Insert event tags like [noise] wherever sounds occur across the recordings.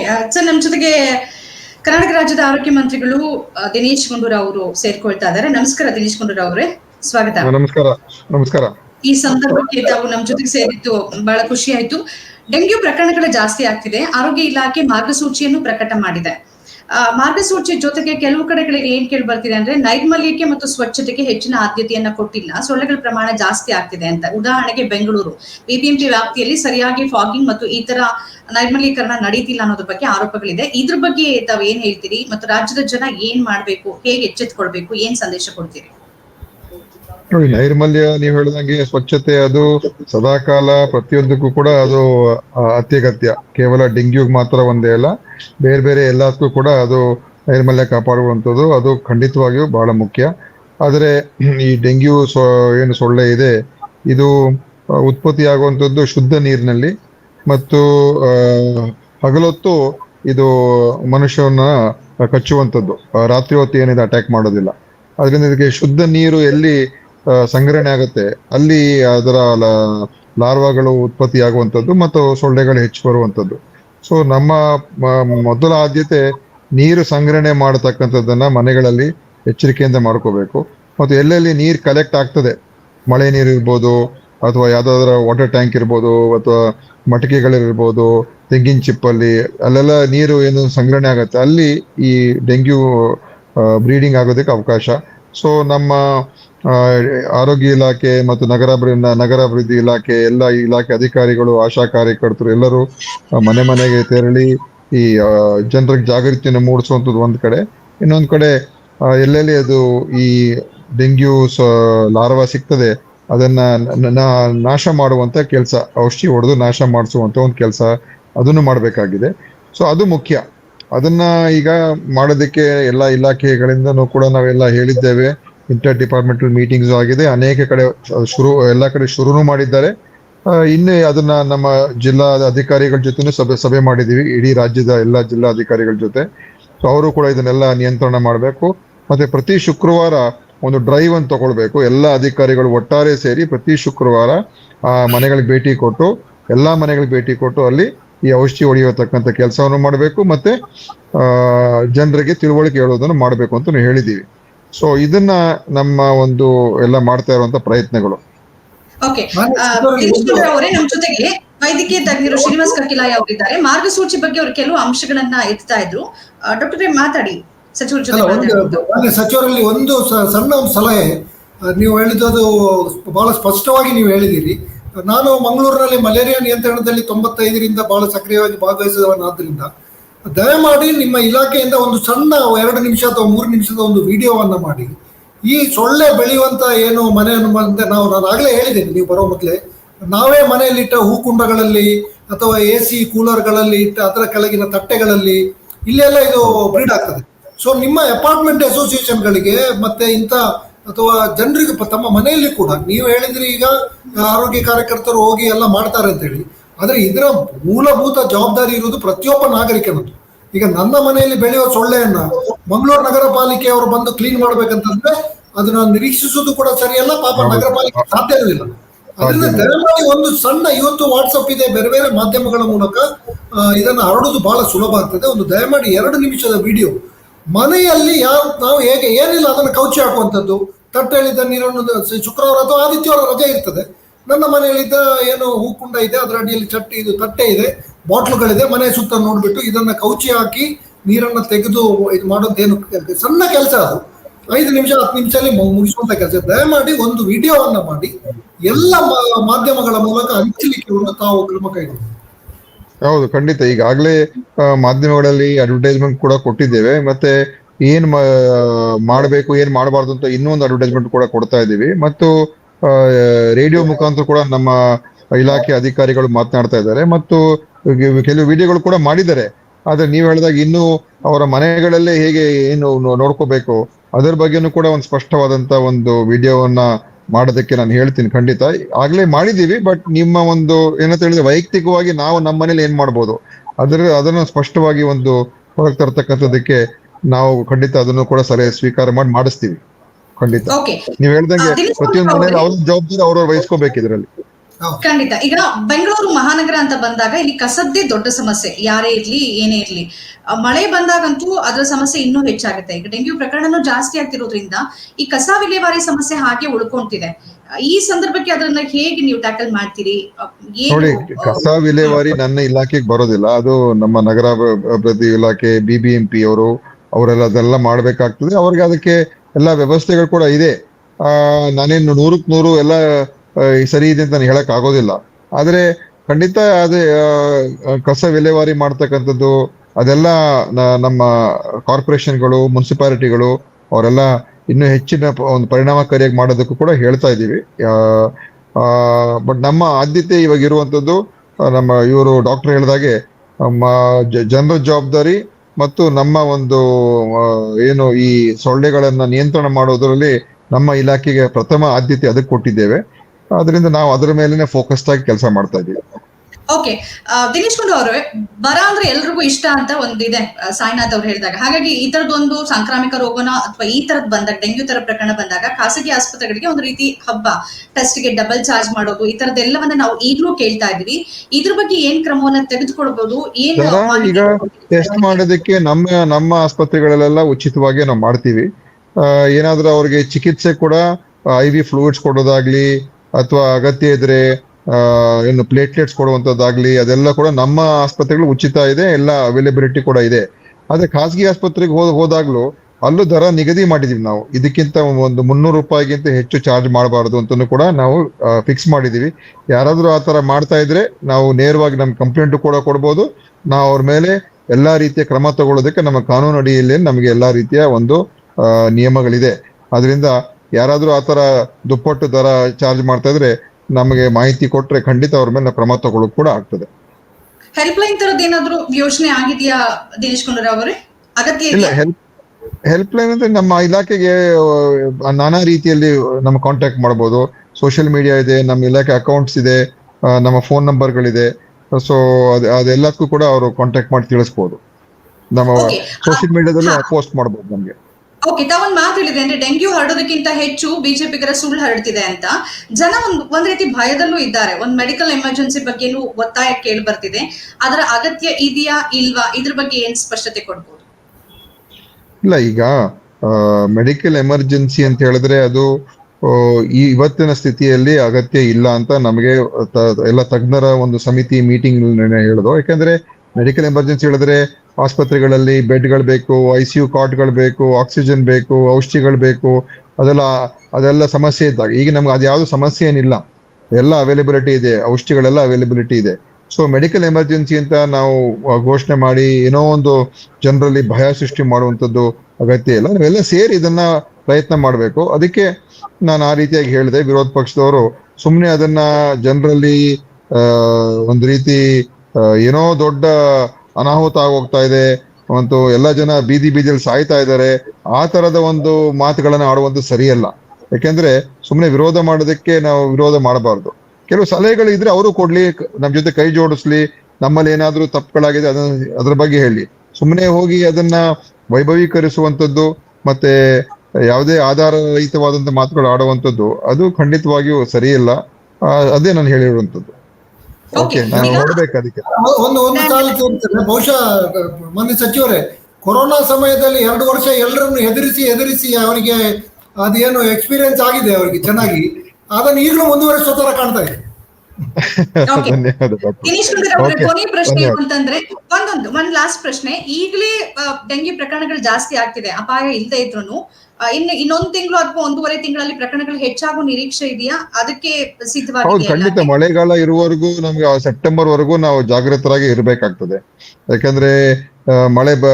Okay sir ನಮ್ಮ ಜೊತೆಗೆ ಕರ್ನಾಟಕ ರಾಜ್ಯದ ಆರೋಗ್ಯ ಮಂತ್ರಿಗಳು ದಿನೇಶ್ ಗುಂಡೂರಾವ್ ಅವರು ಸೇರ್ಕೊಳ್ತಾ ಇದ್ದಾರೆ. ನಮಸ್ಕಾರ ದಿನೇಶ್ ಗುಂಡೂರಾವ್ ಅವರೇ. ಸ್ವಾಗತ. ನಮಸ್ಕಾರ. ನಮಸ್ಕಾರ. ಈ ಸಂದರ್ಭಕ್ಕೆ ತಾವು ನಮ್ಮ ಜೊತೆಗೆ ಸೇರಿದ್ದು ಬಹಳ ಖುಷಿ ಆಯ್ತು. ಡೆಂಗ್ಯೂ ಪ್ರಕರಣಗಳು ಜಾಸ್ತಿ ಆಗ್ತಿದೆ. ಆರೋಗ್ಯ ಇಲಾಖೆ ಮಾರ್ಗಸೂಚಿಯನ್ನು ಪ್ರಕಟ ಮಾಡಿದೆ. ಮಾರ್ಗಸೂಚಿ ಜೊತೆಗೆ ಕೆಲವು ಕಡೆಗಳಿಗೆ ಏನ್ ಕೇಳಿ ಬರ್ತಿದೆ ಅಂದ್ರೆ ನೈರ್ಮಲ್ಯಕ್ಕೆ ಮತ್ತು ಸ್ವಚ್ಛತೆಗೆ ಹೆಚ್ಚಿನ ಆದ್ಯತೆಯನ್ನ ಕೊಟ್ಟಿಲ್ಲ. ಸೊಳ್ಳೆಗಳ ಪ್ರಮಾಣ ಜಾಸ್ತಿ ಆಗ್ತಿದೆ ಅಂತ. ಉದಾಹರಣೆಗೆ ಬೆಂಗಳೂರು. ಬಿಬಿಎಂಪಿ ವ್ಯಾಪ್ತಿಯಲ್ಲಿ ಸರಿಯಾಗಿ ಫಾಗಿಂಗ್ ಮತ್ತು ಈ ತರ ನೈರ್ಮಲ್ಯೀಕರಣ ನಡೀತಿಲ್ಲ ಅನ್ನೋದ್ರ ಬಗ್ಗೆ ಆರೋಪಗಳಿದೆ. ಇದ್ರ ಬಗ್ಗೆ ತಾವ್ ಏನ್ ಹೇಳ್ತೀರಿ? ಮತ್ತು ರಾಜ್ಯದ ಜನ ಏನ್ ಮಾಡ್ಬೇಕು? ಹೇಗೆ ಎಚ್ಚೆತ್ಕೊಳ್ಬೇಕು? ಏನ್ ಸಂದೇಶ ಕೊಡ್ತೀರಿ? ನೈರ್ಮಲ್ಯ ನೀವು ಹೇಳಿದಂಗೆ ಸ್ವಚ್ಛತೆ ಅದು ಸದಾಕಾಲ ಪ್ರತಿಯೊಂದಕ್ಕೂ ಕೂಡ ಅದು ಅತ್ಯಗತ್ಯ. ಕೇವಲ ಡೆಂಗ್ಯೂಗೆ ಮಾತ್ರ ಒಂದೇ ಅಲ್ಲ, ಬೇರೆ ಬೇರೆ ಎಲ್ಲದಕ್ಕೂ ಕೂಡ ಅದು ನೈರ್ಮಲ್ಯ ಕಾಪಾಡುವಂಥದ್ದು, ಅದು ಖಂಡಿತವಾಗಿಯೂ ಬಹಳ ಮುಖ್ಯ. ಆದರೆ ಈ ಡೆಂಗ್ಯೂ ಸೊ, ಏನು ಸೊಳ್ಳೆ ಇದೆ, ಇದು ಉತ್ಪತ್ತಿ ಆಗುವಂಥದ್ದು ಶುದ್ಧ ನೀರಿನಲ್ಲಿ ಮತ್ತು ಹಗಲೊತ್ತು ಇದು ಮನುಷ್ಯನ ಕಚ್ಚುವಂಥದ್ದು. ರಾತ್ರಿ ಹೊತ್ತು ಏನಿದೆ, ಅಟ್ಯಾಕ್ ಮಾಡೋದಿಲ್ಲ. ಅದರಿಂದ ಇದಕ್ಕೆ ಶುದ್ಧ ನೀರು ಎಲ್ಲಿ ಸಂಗ್ರಹಣೆ ಆಗುತ್ತೆ. ಅಲ್ಲಿ ಅದರ ಲಾರ್ವಾಗಳು ಉತ್ಪತ್ತಿ ಆಗುವಂಥದ್ದು ಮತ್ತು ಸೊಳ್ಳೆಗಳು ಹೆಚ್ಚು ಬರುವಂಥದ್ದು. ಸೊ ನಮ್ಮ ಮೊದಲ ಆದ್ಯತೆ ನೀರು ಸಂಗ್ರಹಣೆ ಮಾಡತಕ್ಕಂಥದ್ದನ್ನ ಮನೆಗಳಲ್ಲಿ ಎಚ್ಚರಿಕೆಯಿಂದ ಮಾಡ್ಕೋಬೇಕು. ಮತ್ತು ಎಲ್ಲೆಲ್ಲಿ ನೀರು ಕಲೆಕ್ಟ್ ಆಗ್ತದೆ, ಮಳೆ ನೀರು ಇರ್ಬೋದು, ಅಥವಾ ಯಾವ್ದಾದ್ರ ವಾಟರ್ ಟ್ಯಾಂಕ್ ಇರ್ಬೋದು, ಅಥವಾ ಮಟಕೆಗಳಿರ್ಬೋದು, ತೆಂಗಿನ ಚಿಪ್ಪಲ್ಲಿ, ಅಲ್ಲೆಲ್ಲ ನೀರು ಏನು ಸಂಗ್ರಹಣೆ ಆಗುತ್ತೆ. ಅಲ್ಲಿ ಈ ಡೆಂಗ್ಯೂ ಬ್ರೀಡಿಂಗ್ ಆಗೋದಕ್ಕೆ ಅವಕಾಶ. ಸೊ ನಮ್ಮ ಆರೋಗ್ಯ ಇಲಾಖೆ ಮತ್ತು ನಗರಾಭಿ ನಗರಾಭಿವೃದ್ಧಿ ಇಲಾಖೆ, ಎಲ್ಲ ಇಲಾಖೆ ಅಧಿಕಾರಿಗಳು, ಆಶಾ ಕಾರ್ಯಕರ್ತರು ಎಲ್ಲರೂ ಮನೆ ಮನೆಗೆ ತೆರಳಿ ಈ ಜನರಿಗೆ ಜಾಗೃತಿಯನ್ನು ಮೂಡಿಸುವಂಥದ್ದು ಒಂದು ಕಡೆ. ಇನ್ನೊಂದು ಕಡೆ ಎಲ್ಲೆಲ್ಲಿ ಅದು ಈ ಡೆಂಗ್ಯೂ ಲಾರ್ವಾ ಸಿಗ್ತದೆ, ಅದನ್ನ ನಾಶ ಮಾಡುವಂತ ಕೆಲಸ, ಔಷಧಿ ಹೊಡೆದು ನಾಶ ಮಾಡಿಸುವಂತ ಒಂದು ಕೆಲಸ ಅದನ್ನು ಮಾಡಬೇಕಾಗಿದೆ. ಸೊ ಅದು ಮುಖ್ಯ. ಅದನ್ನ ಈಗ ಮಾಡೋದಕ್ಕೆ ಎಲ್ಲ ಇಲಾಖೆಗಳಿಂದನೂ ಕೂಡ ನಾವೆಲ್ಲ ಹೇಳಿದ್ದೇವೆ. ಇಂಟರ್ ಡಿಪಾರ್ಟ್ಮೆಂಟಲ್ ಮೀಟಿಂಗ್ಸ್ ಆಗಿದೆ. ಅನೇಕ ಕಡೆ ಶುರು, ಎಲ್ಲ ಕಡೆ ಶುರುನು ಮಾಡಿದ್ದಾರೆ. ಇನ್ನೇ ಅದನ್ನ ನಮ್ಮ ಜಿಲ್ಲಾ ಅಧಿಕಾರಿಗಳ ಜೊತೆನೂ ಸಭೆ ಸಭೆ ಮಾಡಿದೀವಿ ಇಡೀ ರಾಜ್ಯದ ಎಲ್ಲ ಜಿಲ್ಲಾ ಅಧಿಕಾರಿಗಳ ಜೊತೆ. ಸೊ ಅವರು ಕೂಡ ಇದನ್ನೆಲ್ಲ ನಿಯಂತ್ರಣ ಮಾಡಬೇಕು. ಮತ್ತೆ ಪ್ರತಿ ಶುಕ್ರವಾರ ಒಂದು ಡ್ರೈವ್ ಅನ್ನು ತಗೊಳ್ಬೇಕು. ಎಲ್ಲ ಅಧಿಕಾರಿಗಳು ಒಟ್ಟಾರೆ ಸೇರಿ ಪ್ರತಿ ಶುಕ್ರವಾರ ಆ ಮನೆಗಳಿಗೆ ಭೇಟಿ ಕೊಟ್ಟು, ಎಲ್ಲಾ ಮನೆಗಳಿಗೆ ಭೇಟಿ ಕೊಟ್ಟು ಅಲ್ಲಿ ಈ ಔಷಧಿ ಹೊಡೆಯತಕ್ಕಂಥ ಕೆಲಸವನ್ನು ಮಾಡಬೇಕು ಮತ್ತೆ ಆ ಜನರಿಗೆ ತಿಳುವಳಿಕೆ ಹೇಳೋದನ್ನು ಮಾಡಬೇಕು ಅಂತ ನಾವು ಹೇಳಿದ್ದೀವಿ. ಸೊ ಇದನ್ನ ನಮ್ಮ ಒಂದು ಎಲ್ಲ ಮಾಡ್ತಾ ಇರುವಂತ ಪ್ರಯತ್ನಗಳು. ಜೊತೆಗೆ ವೈದ್ಯಕೀಯ ತಜ್ಞರು ಶ್ರೀನಿವಾಸ್ ಕಕಿಲಾಯ ಅವರಿದ್ದಾರೆ. ಮಾರ್ಗಸೂಚಿ ಬಗ್ಗೆ ಅವರು ಕೆಲವು ಅಂಶಗಳನ್ನ ಎತ್ತಾ ಇದ್ರು. ಡಾಕ್ಟರ್ ಮಾತಾಡಿ. ಸಚಿವರ ಜೊತೆ ಸಚಿವರಲ್ಲಿ ಒಂದು ಸಣ್ಣ ಒಂದು ಸಲಹೆ. ನೀವು ಹೇಳಿದ್ದು ಅದು ಬಹಳ ಸ್ಪಷ್ಟವಾಗಿ ನೀವು ಹೇಳಿದ್ದೀರಿ. ನಾನು ಮಂಗಳೂರಿನಲ್ಲಿ ಮಲೇರಿಯಾ ನಿಯಂತ್ರಣದಲ್ಲಿ ತೊಂಬತ್ತೈದರಿಂದ ಬಹಳ ಸಕ್ರಿಯವಾಗಿ ಭಾಗವಹಿಸಿದವನಾದ್ರಿಂದ, ದಯಮಾಡಿ ನಿಮ್ಮ ಇಲಾಖೆಯಿಂದ ಒಂದು ಸಣ್ಣ ಎರಡು ನಿಮಿಷ ಅಥವಾ ಮೂರು ನಿಮಿಷದ ಒಂದು ವಿಡಿಯೋವನ್ನು ಮಾಡಿ. ಈ ಸೊಳ್ಳೆ ಬೆಳೆಯುವಂತ ಏನು ಮನೆಯನ್ನು ಬಂದ ನಾವು, ನಾನು ಆಗಲೇ ಹೇಳಿದ್ದೀನಿ, ನೀವು ಬರೋ ಮೊದಲೇ. ನಾವೇ ಮನೆಯಲ್ಲಿಟ್ಟ ಹೂಕುಂಡಗಳಲ್ಲಿ ಅಥವಾ ಎ ಸಿ ಕೂಲರ್ಗಳಲ್ಲಿ ಇಟ್ಟ ಅದರ ಕೆಳಗಿನ ತಟ್ಟೆಗಳಲ್ಲಿ ಇಲ್ಲೆಲ್ಲ ಇದು ಬ್ರೀಡ್ ಆಗ್ತದೆ. ಸೊ ನಿಮ್ಮ ಅಪಾರ್ಟ್ಮೆಂಟ್ ಅಸೋಸಿಯೇಷನ್ಗಳಿಗೆ ಮತ್ತೆ ಇಂಥ ಅಥವಾ ಜನರಿಗೆ ತಮ್ಮ ಮನೆಯಲ್ಲಿ ಕೂಡ ನೀವು ಹೇಳಿದ್ರಿ ಈಗ ಆರೋಗ್ಯ ಕಾರ್ಯಕರ್ತರು ಹೋಗಿ ಎಲ್ಲ ಮಾಡ್ತಾರೆ ಅಂತ ಹೇಳಿ ಆದ್ರೆ ಇದರ ಮೂಲಭೂತ ಜವಾಬ್ದಾರಿ ಇರುವುದು ಪ್ರತಿಯೊಬ್ಬ ನಾಗರಿಕನದ್ದು ಈಗ ನನ್ನ ಮನೆಯಲ್ಲಿ ಬೆಳೆಯುವ ಸೊಳ್ಳೆಯನ್ನ ಮಂಗಳೂರು ನಗರ ಪಾಲಿಕೆಯವರು ಬಂದು ಕ್ಲೀನ್ ಮಾಡ್ಬೇಕಂತಂದ್ರೆ ಅದನ್ನ ನಿರೀಕ್ಷಿಸುವುದು ಕೂಡ ಸರಿಯಲ್ಲ ಪಾಪ ನಗರ ಪಾಲಿಕೆ ಸಾಧ್ಯ ಇರಲಿಲ್ಲ ಅದರಿಂದ ದಯಮಾಡಿ ಒಂದು ಸಣ್ಣ ಇವತ್ತು ವಾಟ್ಸಪ್ ಇದೆ ಬೇರೆ ಬೇರೆ ಮಾಧ್ಯಮಗಳ ಮೂಲಕ ಇದನ್ನು ಇದನ್ನ ಹರಡುದು ಬಹಳ ಸುಲಭ ಆಗ್ತದೆ. ಒಂದು ದಯಮಾಡಿ ಎರಡು ನಿಮಿಷದ ವಿಡಿಯೋ ಮನೆಯಲ್ಲಿ ಯಾರು ನಾವು ಹೇಗೆ ಏನಿಲ್ಲ ಅದನ್ನು ಕೌಚಿ ಹಾಕುವಂಥದ್ದು ತಟ್ಟೆಳಿದ ನೀರನ್ನು ದ- ಶುಕ್ರವಾರ ಅಥವಾ ಆದಿತ್ಯವಾರ ರಜೆ ಇರ್ತದೆ. ನನ್ನ ಮನೆಯಲ್ಲಿದ್ದ ಏನು ಹೂಕುಂಡ ಇದೆ, ಅದರ ಅಡಿಯಲ್ಲಿ ಚಟ್ಟಿ ಇದು ತಟ್ಟೆ ಇದೆ, ಬಾಟ್ಲುಗಳಿದೆ, ಮನೆ ಸುತ್ತ ನೋಡ್ಬಿಟ್ಟು ಇದನ್ನ ಕೌಚಿ ಹಾಕಿ ನೀರನ್ನ ತೆಗೆದು ಇದು ಮಾಡೋದೇನು ಸಣ್ಣ ಕೆಲಸ ಅದು. ಐದು ನಿಮಿಷ, ಹತ್ತು ನಿಮಿಷದಲ್ಲಿ ಮುಗಿಸುವಂತ ಕೆಲಸ. ದಯಮಾಡಿ ಒಂದು ವಿಡಿಯೋವನ್ನ ಮಾಡಿ. ಎಲ್ಲ ಮಾಧ್ಯಮಗಳ ಮೂಲಕ ಹಂಚಲಿಕ್ಕೆ ಒಂದು ತಾವು ಕ್ರಮ ಕೈಗೊಂಡು ಹೌದು, ಖಂಡಿತ. ಈಗಾಗಲೇ ಮಾಧ್ಯಮಗಳಲ್ಲಿ ಅಡ್ವರ್ಟೈಸ್ಮೆಂಟ್ ಕೂಡ ಕೊಟ್ಟಿದ್ದೇವೆ. ಮತ್ತೆ ಏನ್ ಮಾಡಬೇಕು, ಏನ್ ಮಾಡಬಾರ್ದು ಅಂತ ಇನ್ನೊಂದು ಅಡ್ವರ್ಟೈಸ್ಮೆಂಟ್ ಕೂಡ ಕೊಡ್ತಾ ಇದ್ದೀವಿ. ಮತ್ತು ರೇಡಿಯೋ ಮುಖಾಂತರ ಕೂಡ ನಮ್ಮ ಇಲಾಖೆ ಅಧಿಕಾರಿಗಳು ಮಾತನಾಡ್ತಾ ಇದ್ದಾರೆ. ಮತ್ತು ಕೆಲವು ವಿಡಿಯೋಗಳು ಕೂಡ ಮಾಡಿದ್ದಾರೆ. ಆದ್ರೆ ನೀವು ಹೇಳಿದಾಗ ಇನ್ನು ಅವರ ಮನೆಗಳಲ್ಲೇ ಹೇಗೆ ಏನು ನೋಡ್ಕೋಬೇಕು? ಅದರ ಬಗ್ಗೆನೂ ಕೂಡ ಒಂದು ಸ್ಪಷ್ಟವಾದಂತ ಒಂದು ವಿಡಿಯೋವನ್ನ ಮಾಡೋದಕ್ಕೆ ನಾನು ಹೇಳ್ತೀನಿ. ಖಂಡಿತ. ಆಗ್ಲೇ ಮಾಡಿದೀವಿ ಬಟ್ ನಿಮ್ಮ ಒಂದು, ಏನಂತ ಹೇಳಿದ್ರೆ ವೈಯಕ್ತಿಕವಾಗಿ ನಾವು ನಮ್ಮ ಮನೇಲಿ ಏನ್ ಮಾಡ್ಬೋದು? ಅದರ, ಅದನ್ನು ಸ್ಪಷ್ಟವಾಗಿ ಒಂದು ಹೊರಗೆ ತರ್ತಕ್ಕಂಥದ್ದಕ್ಕೆ ನಾವು ಖಂಡಿತ ಅದನ್ನು ಕೂಡ ಸಲಹೆ ಸ್ವೀಕಾರ ಮಾಡಿ ಮಾಡಿಸ್ತೀವಿ. ಖಂಡಿತ. ಓಕೆ ನೀವ್ ಹೇಳ್ದಂಗೆ ಪ್ರತಿಯೊಂದು ಮನೆಯಲ್ಲಿ ಮನೇಲಿ ಅವ್ರ ಜವಾಬ್ದಾರಿ ಅವ್ರವ್ರು ವಹಿಸ್ಕೋಬೇಕು ಇದರಲ್ಲಿ. ಖಂಡಿತ. ಈಗ ಬೆಂಗಳೂರು ಮಹಾನಗರ ಅಂತ ಬಂದಾಗ ಇಲ್ಲಿ ಕಸದ್ದೇ ದೊಡ್ಡ ಸಮಸ್ಯೆ. ಯಾರೇ ಇರ್ಲಿ ಏನೇ ಇರ್ಲಿ. ಮಳೆ ಬಂದಾಗಂತೂ ಅದರ ಸಮಸ್ಯೆ ಇನ್ನೂ ಹೆಚ್ಚಾಗುತ್ತೆ. ಈಗ ಡೆಂಗ್ಯೂ ಪ್ರಕರಣನೂ ಜಾಸ್ತಿ ಆಗ್ತಿರೋದ್ರಿಂದ ಈ ಕಸ ವಿಲೇವಾರಿ ಸಮಸ್ಯೆ ಹಾಗೆ ಉಳ್ಕೊಂತಿದೆ. ಈ ಸಂದರ್ಭಕ್ಕೆ ಅದನ್ನ ಹೇಗೆ ನೀವು ಟ್ಯಾಕಲ್ ಮಾಡ್ತೀರಿ? ಏನು, ನೋಡಿ ಕಸ ವಿಲೇವಾರಿ ನನ್ನ ಇಲಾಖೆಗೆ ಬರೋದಿಲ್ಲ. ಅದು ನಮ್ಮ ನಗರ ಅಭಿವೃದ್ಧಿ ಇಲಾಖೆ ಬಿಬಿಎಂಪಿ ಅವರು ಅವರೆಲ್ಲ ಅದೆಲ್ಲ ಮಾಡಬೇಕಾಗ್ತದೆ. ಅವ್ರಿಗೆ ಅದಕ್ಕೆ ಎಲ್ಲ ವ್ಯವಸ್ಥೆಗಳು ಕೂಡ ಇದೆ. ನಾನೇನು ನೂರಕ್ ನೂರು ಎಲ್ಲ ಸರಿ ಇದೆ ಅಂತ ನಾನು ಹೇಳಕ್ ಆಗೋದಿಲ್ಲ. ಆದ್ರೆ ಖಂಡಿತ ಅದೇ ಕಸ ವಿಲೇವಾರಿ ಮಾಡ್ತಕ್ಕಂಥದ್ದು, ಅದೆಲ್ಲ ನಮ್ಮ ಕಾರ್ಪೊರೇಷನ್ಗಳು, ಮುನ್ಸಿಪಾಲಿಟಿಗಳು ಅವರೆಲ್ಲ ಇನ್ನೂ ಹೆಚ್ಚಿನ ಒಂದು ಪರಿಣಾಮಕಾರಿಯಾಗಿ ಮಾಡೋದಕ್ಕೂ ಕೂಡ ಹೇಳ್ತಾ ಇದ್ದೀವಿ. ಬಟ್ ನಮ್ಮ ಆದ್ಯತೆ ಇವಾಗ ಇರುವಂಥದ್ದು ನಮ್ಮ ಇವರು ಡಾಕ್ಟರ್ ಹೇಳಿದಾಗೆ, ನಮ್ಮ ಜನರ ಜವಾಬ್ದಾರಿ ಮತ್ತು ನಮ್ಮ ಒಂದು ಏನು ಈ ಸೊಳ್ಳೆಗಳನ್ನ ನಿಯಂತ್ರಣ ಮಾಡೋದ್ರಲ್ಲಿ ನಮ್ಮ ಇಲಾಖೆಗೆ ಪ್ರಥಮ ಆದ್ಯತೆ ಅದಕ್ಕೆ ಕೊಟ್ಟಿದ್ದೇವೆ. ಅದರಿಂದ ನಾವು ಅದರ ಮೇಲೆನೆ ಫೋಕಸ್ಡ್ ಆಗಿ ಕೆಲಸ ಮಾಡ್ತಾ ಇದ್ದೀವಿ. ಓಕೆ ದಿನೇಶ್ ಕುಂಡು ಅವ್ರೆ ಬರ ಅಂದ್ರೆ ಎಲ್ರಿಗೂ ಇಷ್ಟ ಅಂತ ಒಂದಿದೆ ಇದೆ ಸಾಯಿನಾಥ್ ಅವ್ರು ಹೇಳಿದಾಗ. ಹಾಗಾಗಿ ಈ ತರದೊಂದು ಸಾಂಕ್ರಾಮಿಕ ರೋಗನ ಅಥವಾ ಈ ತರದ್ ಬಂದಾಗ ಡೆಂಗ್ಯೂ ತರ ಪ್ರಕರಣ ಬಂದಾಗ ಖಾಸಗಿ ಆಸ್ಪತ್ರೆಗಳಿಗೆ ಒಂದು ರೀತಿ ಹಬ್ಬ ಟೆಸ್ಟ್ಗೆ ಡಬಲ್ ಚಾರ್ಜ್ ಮಾಡೋದು ಈ ತರದೆಲ್ಲವನ್ನ ನಾವು ಈಗಲೂ ಕೇಳ್ತಾ ಇದೀವಿ ಇದ್ರ ಬಗ್ಗೆ ಏನ್ ಕ್ರಮವನ್ನ ತೆಗೆದುಕೊಳ್ಬಹುದು ಏನ್ ಈಗ ಟೆಸ್ಟ್ ಮಾಡೋದಕ್ಕೆ ನಮ್ಮ ನಮ್ಮ ಆಸ್ಪತ್ರೆಗಳಲ್ಲೆಲ್ಲ ಉಚಿತವಾಗಿ ನಾವು ಮಾಡ್ತೀವಿ. ಏನಾದ್ರೂ ಅವ್ರಿಗೆ ಚಿಕಿತ್ಸೆ ಕೂಡ ಐ ವಿ ಫ್ಲೂಯಿಡ್ಸ್ ಕೊಡೋದಾಗ್ಲಿ ಅಥವಾ ಅಗತ್ಯ ಇದ್ರೆ ಏನು ಪ್ಲೇಟ್ಲೆಟ್ಸ್ ಕೊಡುವಂಥದ್ದಾಗಲಿ ಅದೆಲ್ಲ ಕೂಡ ನಮ್ಮ ಆಸ್ಪತ್ರೆಗಳು ಉಚಿತ ಇದೆ, ಎಲ್ಲ ಅವೈಲೇಬಿಲಿಟಿ ಕೂಡ ಇದೆ. ಆದರೆ ಖಾಸಗಿ ಆಸ್ಪತ್ರೆಗೆ ಹೋದ, ಹೋದಾಗಲೂ ಅಲ್ಲೂ ದರ ನಿಗದಿ ಮಾಡಿದೀವಿ ನಾವು. ಇದಕ್ಕಿಂತ ಒಂದು ಮುನ್ನೂರು ರೂಪಾಯಿಗಿಂತ ಹೆಚ್ಚು ಚಾರ್ಜ್ ಮಾಡಬಾರ್ದು ಅಂತಲೂ ಕೂಡ ನಾವು ಫಿಕ್ಸ್ ಮಾಡಿದ್ದೀವಿ ಯಾರಾದರೂ ಆ ಥರ ಮಾಡ್ತಾ ಇದ್ರೆ ನಾವು ನೇರವಾಗಿ ನಮ್ಮ ಕಂಪ್ಲೇಂಟ್ ಕೂಡ ಕೊಡ್ಬೋದು. ನಾವು ಅವ್ರ ಮೇಲೆ ಎಲ್ಲ ರೀತಿಯ ಕ್ರಮ ತಗೊಳ್ಳೋದಕ್ಕೆ ನಮ್ಮ ಕಾನೂನು ಅಡಿಯಲ್ಲಿ ನಮಗೆ ಎಲ್ಲ ರೀತಿಯ ಒಂದು ನಿಯಮಗಳಿದೆ. ಅದರಿಂದ ಯಾರಾದರೂ ಆ ಥರ ದುಪ್ಪಟ್ಟು ದರ ಚಾರ್ಜ್ ಮಾಡ್ತಾ ಇದ್ರೆ ನಮಗೆ ಮಾಹಿತಿ ಕೊಟ್ರೆ ಖಂಡಿತ ಅವ್ರ ಮೇಲೆ ಕ್ರಮ ತಗೊಳ್ಳೋಕೆ ಕೂಡ ಆಗ್ತದೆ. ಹೆಲ್ಪ್ ಲೈನ್ ತರದ್ ಏನಾದ್ರು ಯೋಚನೆ ಆಗಿದೆಯಾ ದಿನೇಶ್ ಗುಂಡೂರಾವ್ ಅವರೇ? ಅಗತ್ಯ ಇಲ್ಲ ಹೆಲ್ಪ್ ಲೈನ್ ಅಂದ್ರೆ ನಮ್ಮ ಇಲಾಖೆಗೆ ನಾನಾ ರೀತಿಯಲ್ಲಿ ನಮ್ಮ ಕಾಂಟ್ಯಾಕ್ಟ್ ಮಾಡ್ಬೋದು. ಸೋಷಿಯಲ್ ಮೀಡಿಯಾ ಇದೆ ನಮ್ಮ ಇಲಾಖೆ ಅಕೌಂಟ್ಸ್ ಇದೆ ನಮ್ಮ ಫೋನ್ ನಂಬರ್ಗಳಿದೆ ಸೊ ಅದೆಲ್ಲಕ್ಕೂ ಕೂಡ ಅವರು ಕಾಂಟ್ಯಾಕ್ಟ್ ಮಾಡಿ ತಿಳಿಸ್ಬೋದು. ನಮ್ಮ. ಸೋಷಿಯಲ್ ಮೀಡಿಯಾದಲ್ಲಿ ಪೋಸ್ಟ್ ಮಾಡ್ಬೋದು ನಮ್ಗೆ. ಓಕೆ ತಾವೊಂದ್ ಮಾತು ಹೇಳಿದೆ ಅಂದ್ರೆ ಡೆಂಗ್ಯೂ ಹರಡೋದಕ್ಕಿಂತ ಹೆಚ್ಚು ಬಿಜೆಪಿಗರ ಸುಳ್ಳು ಹರಡ್ತಿದೆ ಅಂತ. ಜನ ಒಂದ್ ಒಂದ್ ರೀತಿ ಭಯದಲ್ಲೂ ಇದ್ದಾರೆ. ಒಂದ್ ಮೆಡಿಕಲ್ ಎಮರ್ಜೆನ್ಸಿ ಬಗ್ಗೆನೂ ಒತ್ತಾಯ ಕೇಳಿ ಬರ್ತಿದೆ. ಅದರ ಅಗತ್ಯ ಇದೆಯಾ ಇಲ್ವಾ? ಇದ್ರ ಬಗ್ಗೆ ಏನ್ ಸ್ಪಷ್ಟತೆ ಕೊಡ್ಬೋದು? ಇಲ್ಲ, ಈಗ ಮೆಡಿಕಲ್ ಎಮರ್ಜೆನ್ಸಿ ಅಂತ ಹೇಳಿದ್ರೆ ಅದು ಈ ಇವತ್ತಿನ ಸ್ಥಿತಿಯಲ್ಲಿ ಅಗತ್ಯ ಇಲ್ಲ ಅಂತ ನಮಗೆ ಎಲ್ಲ ತಜ್ಞರ ಒಂದು ಸಮಿತಿ ಮೀಟಿಂಗ್ ಹೇಳಿದ್ರು ಯಾಕಂದ್ರೆ ಮೆಡಿಕಲ್ ಎಮರ್ಜೆನ್ಸಿ ಹೇಳಿದ್ರೆ ಆಸ್ಪತ್ರೆಗಳಲ್ಲಿ ಬೆಡ್ಗಳು ಬೇಕು, ಐ ಸಿ ಯು ಕಾಟ್ಗಳು ಬೇಕು, ಆಕ್ಸಿಜನ್ ಬೇಕು, ಔಷಧಿಗಳು ಬೇಕು, ಅದೆಲ್ಲ ಅದೆಲ್ಲ ಸಮಸ್ಯೆ ಇದ್ದಾಗ, ಈಗ ನಮ್ಗೆ ಅದು ಯಾವುದು ಸಮಸ್ಯೆ ಏನಿಲ್ಲ. ಎಲ್ಲ ಅವೈಲಬಿಲಿಟಿ ಇದೆ, ಔಷಧಿಗಳೆಲ್ಲ ಅವೈಲಬಿಲಿಟಿ ಇದೆ. ಸೊ ಮೆಡಿಕಲ್ ಎಮರ್ಜೆನ್ಸಿ ಅಂತ ನಾವು ಘೋಷಣೆ ಮಾಡಿ, ಏನೋ ಒಂದು ಜನರಲ್ಲಿ ಭಯ ಸೃಷ್ಟಿ ಮಾಡುವಂಥದ್ದು ಅಗತ್ಯ ಇಲ್ಲ. ನಾವೆಲ್ಲ ಸೇರಿ ಇದನ್ನ ಪ್ರಯತ್ನ ಮಾಡಬೇಕು. ಅದಕ್ಕೆ ನಾನು ಆ ರೀತಿಯಾಗಿ ಹೇಳಿದೆ, ವಿರೋಧ ಪಕ್ಷದವರು ಸುಮ್ಮನೆ ಅದನ್ನ ಜನರಲ್ಲಿ ಒಂದು ರೀತಿ ಏನೋ ದೊಡ್ಡ ಅನಾಹುತ ಆಗೋಗ್ತಾ ಇದೆ. ಮತ್ತು ಎಲ್ಲ ಜನ ಬೀದಿ ಬೀದಿಯಲ್ಲಿ ಸಾಯ್ತಾ ಇದ್ದಾರೆ. ಆ ತರದ ಒಂದು ಮಾತುಗಳನ್ನು ಆಡುವಂತ ಸರಿಯಲ್ಲ. ಯಾಕೆಂದ್ರೆ ಸುಮ್ಮನೆ ವಿರೋಧ ಮಾಡೋದಕ್ಕೆ ನಾವು ವಿರೋಧ ಮಾಡಬಾರ್ದು. ಕೆಲವು ಸಲಹೆಗಳು ಇದ್ರೆ ಅವರು ಕೊಡ್ಲಿ ನಮ್ಮ ನಮ್ ಜೊತೆ ಕೈ ಜೋಡಿಸ್ಲಿ ನಮ್ಮಲ್ಲಿ ಏನಾದ್ರೂ ತಪ್ಪುಗಳಾಗಿದೆ ಅದನ್ನ ಅದ್ರ ಬಗ್ಗೆ ಹೇಳಿ. ಸುಮ್ಮನೆ ಹೋಗಿ ಅದನ್ನ ವೈಭವೀಕರಿಸುವಂಥದ್ದು ಮತ್ತೆ ಯಾವುದೇ ಆಧಾರ ರಹಿತವಾದಂತ ಮಾತುಗಳು ಆಡುವಂಥದ್ದು ಅದು ಖಂಡಿತವಾಗಿಯೂ ಸರಿಯಿಲ್ಲ. ಅದೇ ನಾನು ಹೇಳಿರುವಂತದ್ದು. Okay, ಓಕೆ ನಾನು ಈಗ- ನೋಡ್ಬೇಕು ಅದಕ್ಕೆ. ಒಂದು ಒಂದು ಕಾಲ ಬಹುಶಃ ಮಂದಿ ಸಚಿವರೇ ಕೊರೋನಾ ಸಮಯದಲ್ಲಿ ಎರಡು ವರ್ಷ ಎಲ್ಲರನ್ನು ಹೆದರಿಸಿ ಹೆದರಿಸಿ ಅವರಿಗೆ ಅದೇನು ಎಕ್ಸ್ಪೀರಿಯನ್ಸ್ ಆಗಿದೆ ಅವರಿಗೆ ಚೆನ್ನಾಗಿ. ಅದನ್ನು ಈಗಲೂ ಮುಂದುವರಿಸೋ ತರ ಕಾಣ್ತಾ ಇದೆ. [laughs] ಕೊನೆ ಪ್ರಶ್ನೆ. ಅಂತಂದ್ರೆ ಒಂದೊಂದು ಒಂದ್ ಲಾಸ್ಟ್ ಪ್ರಶ್ನೆ. ಈಗಲೇ ಡೆಂಗಿ ಪ್ರಕರಣಗಳು ಜಾಸ್ತಿ ಆಗ್ತಿದೆ ಅಪಾಯ ಇಲ್ಲದೆ ಇದ್ರು ಇನ್ನು ಇನ್ನೊಂದ್ ತಿಂಗಳು ಅಥವಾ ಒಂದೂವರೆ ತಿಂಗಳಲ್ಲಿ ಪ್ರಕರಣಗಳು ಹೆಚ್ಚಾಗೋ ನಿರೀಕ್ಷೆ ಇದೆಯಾ? ಅದಕ್ಕೆ ಸಿದ್ಧವಾಗಿ ಖಂಡಿತ. ಮಳೆಗಾಲ ಇರುವವರೆಗೂ ನಮ್ಗೆ ಸೆಪ್ಟೆಂಬರ್ ವರೆಗೂ ನಾವು ಜಾಗೃತರಾಗಿ ಇರಬೇಕಾಗ್ತದೆ. ಯಾಕಂದ್ರೆ ಮಳೆ ಬ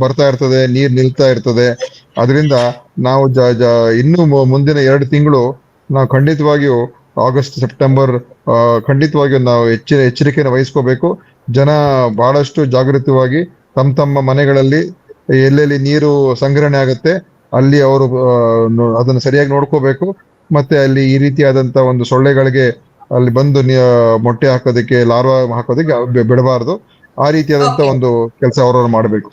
ಬರ್ತಾ ಇರ್ತದೆ ನೀರ್ ನಿಲ್ತಾ ಇರ್ತದೆ. ಅದರಿಂದ ನಾವು ಇನ್ನು ಮುಂದಿನ ಎರಡು ತಿಂಗಳು ನಾವು ಖಂಡಿತವಾಗಿಯೂ ಆಗಸ್ಟ್ ಸೆಪ್ಟೆಂಬರ್ ಖಂಡಿತವಾಗಿ ನಾವು ಹೆಚ್ಚಿನ ಎಚ್ಚರಿಕೆಯನ್ನು ವಹಿಸ್ಕೋಬೇಕು. ಜನ ಬಹಳಷ್ಟು ಜಾಗೃತವಾಗಿ ತಮ್ಮ ತಮ್ಮ ಮನೆಗಳಲ್ಲಿ ಎಲ್ಲೆಲ್ಲಿ ನೀರು ಸಂಗ್ರಹಣೆ ಆಗುತ್ತೆ ಅಲ್ಲಿ ಅವರು ಅದನ್ನು ಸರಿಯಾಗಿ ನೋಡ್ಕೋಬೇಕು. ಮತ್ತೆ ಅಲ್ಲಿ ಈ ರೀತಿಯಾದಂತ ಒಂದು ಸೊಳ್ಳೆಗಳಿಗೆ ಅಲ್ಲಿ ಬಂದು ಮೊಟ್ಟೆ ಹಾಕೋದಕ್ಕೆ ಲಾರ್ವಾ ಹಾಕೋದಕ್ಕೆ ಬಿಡಬಾರದು ಬಿಡಬಾರ್ದು. ಆ ರೀತಿಯಾದಂತ ಒಂದು ಕೆಲಸ ಅವ್ರವ್ರು ಮಾಡಬೇಕು.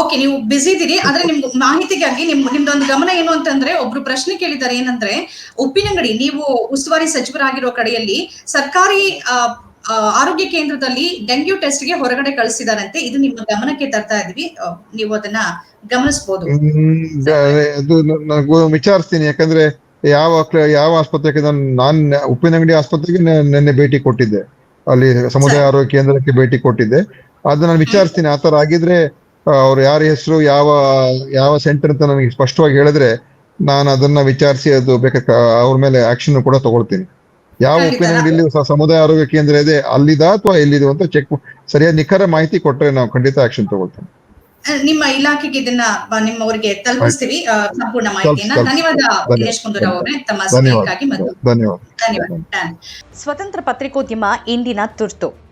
ಓಕೆ ನೀವು ಬಿಸಿ ಇದ್ದೀರಿ ಆದ್ರೆ ನಿಮ್ ಮಾಹಿತಿಗಾಗಿ ನಿಮ್ ನಿಮ್ದೊಂದು ಗಮನ ಏನು ಅಂತಂದ್ರೆ ಒಬ್ರು ಪ್ರಶ್ನೆ ಕೇಳಿದ್ದಾರೆ ಏನಂದ್ರೆ ಉಪ್ಪಿನಂಗಡಿ ನೀವು ಉಸ್ತುವಾರಿ ಸಚಿವರಾಗಿರೋ ಕಡೆಯಲ್ಲಿ ಸರ್ಕಾರಿ ಆರೋಗ್ಯ ಕೇಂದ್ರದಲ್ಲಿ ಡೆಂಗ್ಯೂ ಟೆಸ್ಟ್ಗೆ ಹೊರಗಡೆ ಕಳಿಸಿದಾರಂತೆ. ಇದು ನಿಮ್ಮ ಗಮನಕ್ಕೆ ತರ್ತಾ ಇದ್ವಿ ನೀವು ಅದನ್ನ ಗಮನಿಸಬಹುದು ನಾನು ವಿಚಾರಿಸ್ತೀನಿ. ಯಾಕಂದ್ರೆ ಯಾವ ಯಾವ ಆಸ್ಪತ್ರೆಗೆ ನಾನು ನಾನ್ ಉಪ್ಪಿನಂಗಡಿ ಆಸ್ಪತ್ರೆಗೆ ನಿನ್ನೆ ಭೇಟಿ ಕೊಟ್ಟಿದ್ದೆ. ಅಲ್ಲಿ ಸಮುದಾಯ ಆರೋಗ್ಯ ಕೇಂದ್ರಕ್ಕೆ ಭೇಟಿ ಕೊಟ್ಟಿದ್ದೆ. ಅದನ್ನ ನಾನು ವಿಚಾರಿಸ್ತೀನಿ. ಆತರ ಆಗಿದ್ರೆ ಅವ್ರ ಯಾರ ಹೆಸರು ಯಾವ ಯಾವ ಸೆಂಟರ್ ಅಂತ ನನಗೆ ಸ್ಪಷ್ಟವಾಗಿ ಹೇಳಿದ್ರೆ ನಾನು ಅದನ್ನ ವಿಚಾರಿಸಿ ಅದು ಬೇಕಾದ ಅವ್ರ ಮೇಲೆ ಆಕ್ಷನ್ ಕೂಡ ತಗೊಳ್ತೀನಿ. ಯಾವ ಒಪಿನಿಯನ್ ಸಮುದಾಯ ಆರೋಗ್ಯ ಕೇಂದ್ರ ಇದೆ ಅಲ್ಲಿದಾ ಅಥವಾ ಎಲ್ಲಿದೆ ಅಂತ ಚೆಕ್ ಸರಿಯಾದ ನಿಖರ ಮಾಹಿತಿ ಕೊಟ್ರೆ ನಾವು ಖಂಡಿತ ಆಕ್ಷನ್ ತಗೊಳ್ತೇನೆ. ಆ, ನಿಮ್ಮ ಇಲಾಖೆಗೆ ಇದನ್ನ ನಿಮ್ಮವರಿಗೆ ತಲುಪಿಸ್ತೀವಿ ಸಂಪೂರ್ಣ ಮಾಹಿತಿಯನ್ನ. ಧನ್ಯವಾದ. ದಿನೇಶ್ ಗುಂಡೂರಾವ್ ಅವರೇ ತಮ್ಮ ಧನ್ಯವಾದ ಸಮಯಕ್ಕಾಗಿ ಮತ್ತು ಧನ್ಯವಾದ. ಧನ್ಯವಾದ. ಸ್ವತಂತ್ರ ಪತ್ರಿಕೋದ್ಯಮ ಇಂದಿನ ತುರ್ತು.